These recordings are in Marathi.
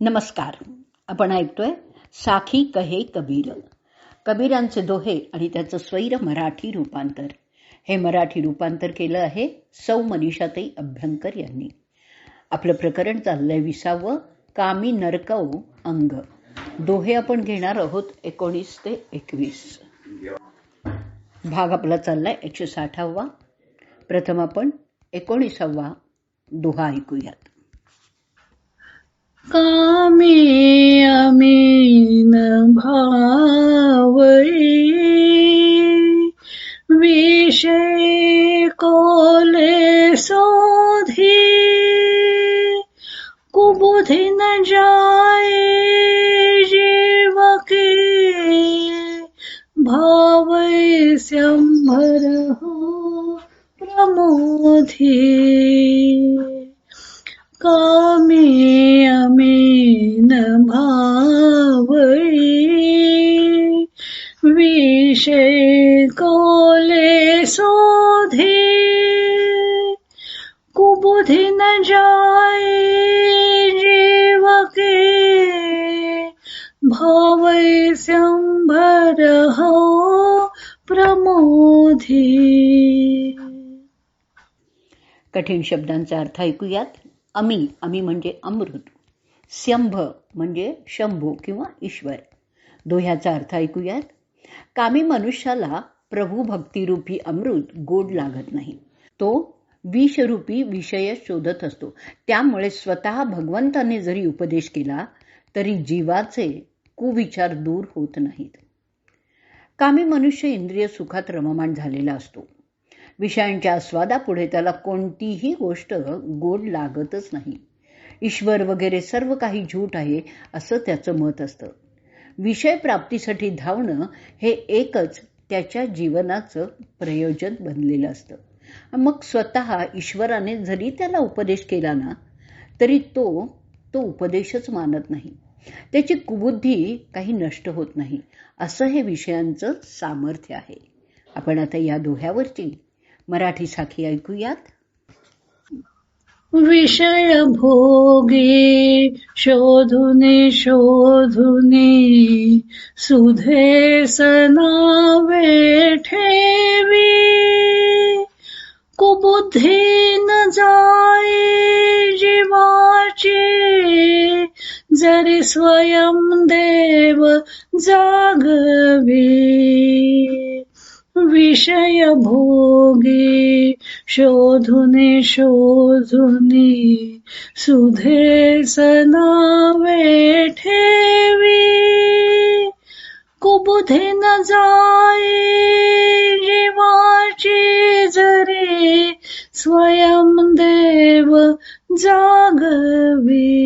नमस्कार. आपण ऐकतोय साखी कहे कबीर. कबीरांचे दोहे आणि त्याचं स्वैर मराठी रूपांतर. हे मराठी रूपांतर केलं आहे सौ मनीषाताई अभ्यंकर यांनी. आपलं प्रकरण चाललंय विसावं कामी नरकव अंग. दोहे आपण घेणार आहोत एकोणीस ते एकवीस. भाग आपला चाललाय एकशे साठावा. प्रथम आपण एकोणीसावा दोहा ऐकूयात. कामे अमीन भावई। विषय कोले सोधी। कुबुधि न जाए जीव के भावै संभर हो प्रमोधी। कामे अमेन भावळी विषय कोले सोधे। कुबुधि न जाए जीव के भावै संभर हो प्रमोधी। कठीण शब्दांचा अर्थ ऐकूयात. अमी अमी म्हणजे अमृत स्यंभ म्हणजे शंभू किंवा ईश्वर. दोह्याचा अर्थ ऐकूयात. कामी मनुष्याला प्रभू भक्तिरूपी अमृत गोड लागत नाही. तो विषरूपी विषय शोधत असतो. त्यामुळे स्वतः भगवंताने जरी उपदेश केला तरी जीवाचे कुविचार दूर होत नाहीत. कामी मनुष्य इंद्रिय सुखात रममाण झालेला असतो. विषयांच्या आस्वादापुढे त्याला कोणतीही गोष्ट गोड लागतच नाही. ईश्वर वगैरे सर्व काही झूट आहे असं त्याचं मत असतं. विषय प्राप्तीसाठी धावणं हे एकच त्याच्या जीवनाचं प्रयोजन बनलेलं असतं. मग स्वतः ईश्वराने जरी त्याला उपदेश केला ना तरी तो तो उपदेशच मानत नाही. त्याची कुबुद्धी काही नष्ट होत नाही. असं हे विषयांचं सामर्थ्य आहे. आपण आता या दोह्यावरची मराठी साखी ऐकूयात. विषय भोगे शोधुने शोधुने सुधे सनावे ठेवी. कुबुद्धी न जाई जीवाची जरी स्वयं देव जागवी. विषय भोगे शोधुने शोधुने सुधे सनावे ठेवी कुबुधे न जाई जीवाची जरे स्वयं देव जागवी.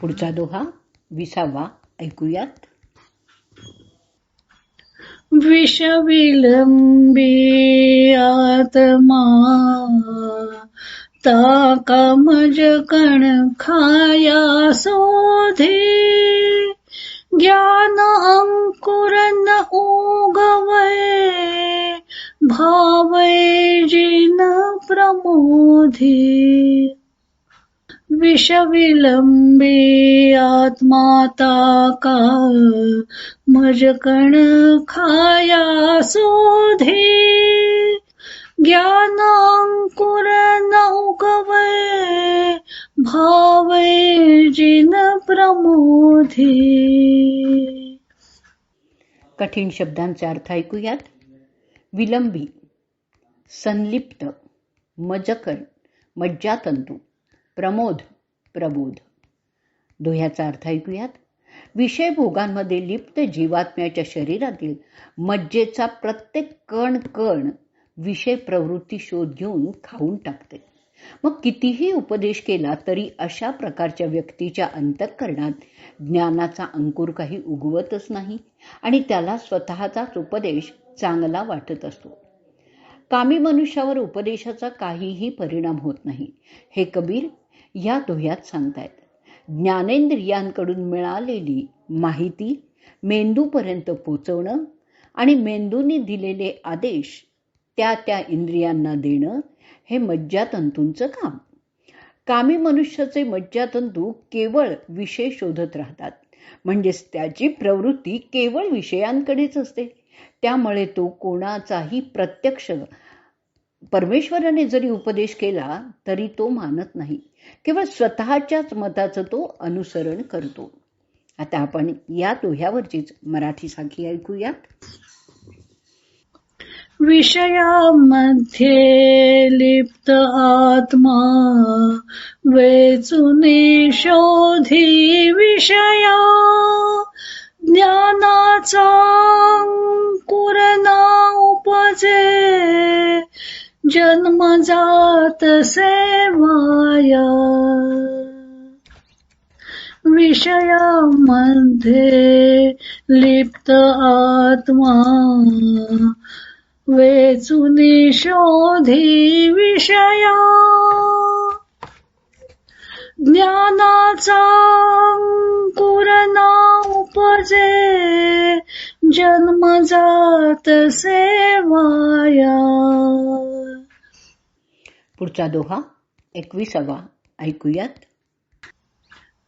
पुढचा दोहा विसावा ऐकूयात. विषविलंबी आत्मा ताकामज कण खाया सोधे ज्ञान अंकुरन उगवय भावय जिन प्रमोधी। विषविलंबे आत्माता का मजकण खाया सोधे ज्ञानांकुर अंकुर भावे जिन प्रमोधे. कठीण शब्दांचा अर्थ ऐकूयात. विलंबी संलिप्त मजकण मज्जातंतू. प्रमोद प्रबोध. दोह्याचा अर्थ ऐकूयात. विषय भोगांमध्ये लिप्त जीवात्म्याच्या शरीरातील मज्जेचा प्रत्येक कण कण विषय प्रवृत्ती शोध घेऊन खाऊन टाकते. मग कितीही उपदेश केला तरी अशा प्रकारच्या व्यक्तीच्या अंतःकरणात ज्ञानाचा अंकुर काही उगवतच नाही आणि त्याला स्वतःचाच उपदेश चांगला वाटत असतो. कामी मनुष्यावर उपदेशाचा काहीही परिणाम होत नाही. हे कबीर या दोह्यात सांगतायत. ज्ञानेंद्रियांकडून मिळालेली माहिती मेंदूपर्यंत पोचवणं आणि मेंदूने दिलेले आदेश त्या त्या इंद्रियांना देणं हे मज्जातंतूंचं काम. कामी मनुष्याचे मज्जातंतू केवळ विषय शोधत राहतात. म्हणजेच त्याची प्रवृत्ती केवळ विषयांकडेच असते. त्यामुळे तो कोणाचाही प्रत्यक्ष परमेश्वराने जरी उपदेश केला तरी तो मानत नाही. केवळ स्वतःच्याच मताचं तो अनुसरण करतो. आता आपण या दोह्यावरचीच मराठी साखी ऐकूयात. विषयामध्ये लिप्त आत्मा वेचुने शोधी विषया ज्ञानाचा कुरना उपजे. जन्मजात सेवाया। विषयामध्ये लिप्त आत्मा वेचुनी शोधी विषया। ज्ञानाचा कुरणा उपजे जन्मजात सेवाया। पुढचा दोहा, एकविसावा. ऐकूयात.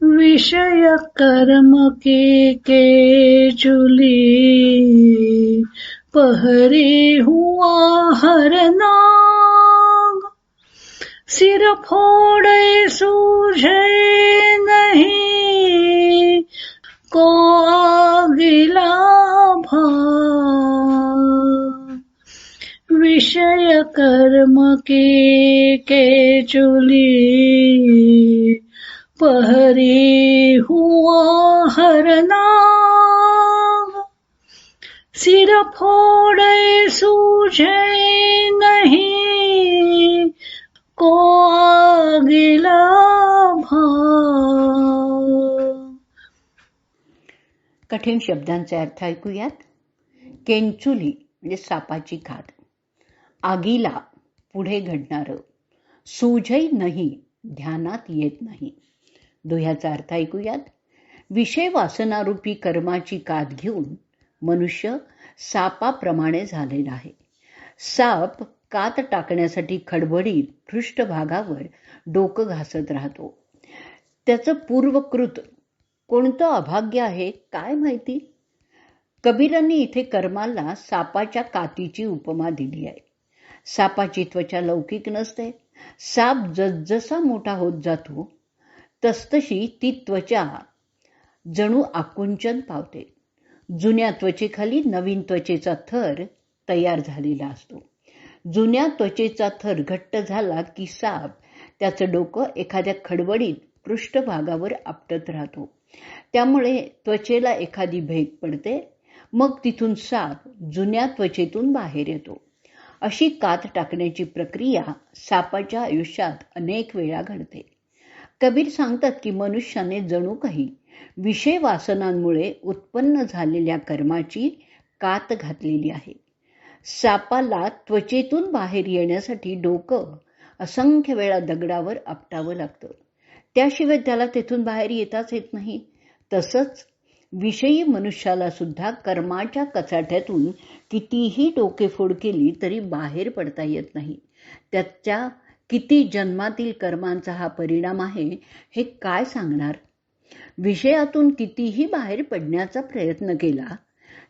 विषय कर्म के के चुली, पहरी हुआ हर नाग, सिर फोड़े सूझे नहीं, को आगिला भाग विषय कर्म के के चुली पहरी हुआ हरना सिर फोड़े सूझे नहीं को आगिला कठीण शब्दांचे अर्थ ऐकूयात. केंचुली म्हणजे सापाची घाट. आगीला पुढे घडणारं. सूझही नाही ध्यानात येत नाही. दोह्याचा अर्थ ऐकूयात. विषय वासनारूपी कर्माची कात घेऊन मनुष्य सापाप्रमाणे झालेला आहे. साप कात टाकण्यासाठी खडबडीत पृष्ठभागावर डोकं घासत राहतो. त्याचं पूर्वकृत कोणतं अभाग्य आहे काय माहिती? कबीरांनी इथे कर्माला सापाच्या कातीची उपमा दिली आहे. सापाची त्वचा लौकिक नसते. साप जसजसा मोठा होत जातो तसतशी ती त्वचा जणू आकुंचन पावते. जुन्या त्वचेखाली नवीन त्वचेचा थर तयार झालेला असतो. जुन्या त्वचेचा थर घट्ट झाला की साप त्याचं डोकं एखाद्या खडबडीत पृष्ठभागावर आपटत राहतो. त्यामुळे त्वचेला एखादी भेग पडते मग तिथून साप जुन्या त्वचेतून बाहेर येतो. अशी कात टाकण्याची प्रक्रिया सापाच्या आयुष्यात अनेक वेळा घडते. कबीर सांगतात की मनुष्याने जणू काही विषय वासनांमुळे उत्पन्न झालेल्या कर्माची कात घातलेली आहे. सापाला त्वचेतून बाहेर येण्यासाठी डोकं असंख्य वेळा दगडावर आपटावं लागतं. त्याशिवाय त्याला तेथून बाहेर येताच येत नाही. तसंच विषयी मनुष्याला सुद्धा कर्माच्या कचाट्यातून कितीही डोकेफोड केली तरी बाहेर पडता येत नाही. त्याच्या किती जन्मातील कर्मांचा हा परिणाम आहे हे काय सांगणार? विषयातून कितीही बाहेर पडण्याचा प्रयत्न केला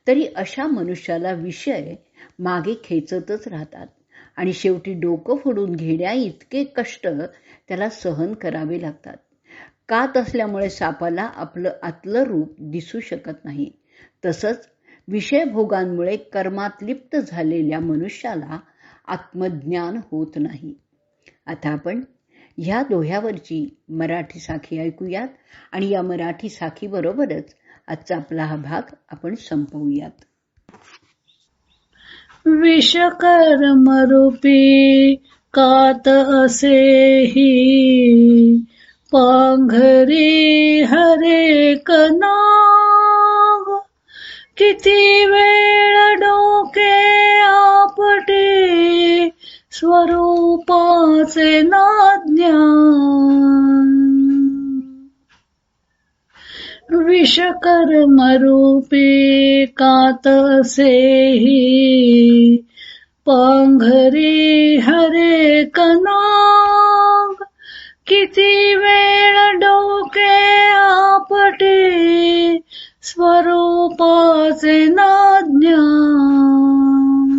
तरी अशा मनुष्याला विषय मागे खेचतच राहतात आणि शेवटी डोकं फोडून घेण्या इतके कष्ट त्याला सहन करावे लागतात. कात असल्यामुळे सापाला आपलं आतलं रूप दिसू शकत नाही. तसंच विषयभोगांमुळे कर्मात लिप्त झालेल्या मनुष्याला आत्मज्ञान होत नाही. आता आपण ह्या दोह्यावरची मराठी साखी ऐकूयात आणि या मराठी साखी बरोबरच आजचा आपला हा भाग आपण संपवूयात. विषकर्मरूपी कात असेही पांघरी हरे नाग किती वेळ डोके आपटे, स्वरूपाचे नाज्ञान. विषकर्मरूपी कात असेही पांघरी हरे कनाग किती वेळ डोके आपटे? स्वरूपाचे ना ज्ञान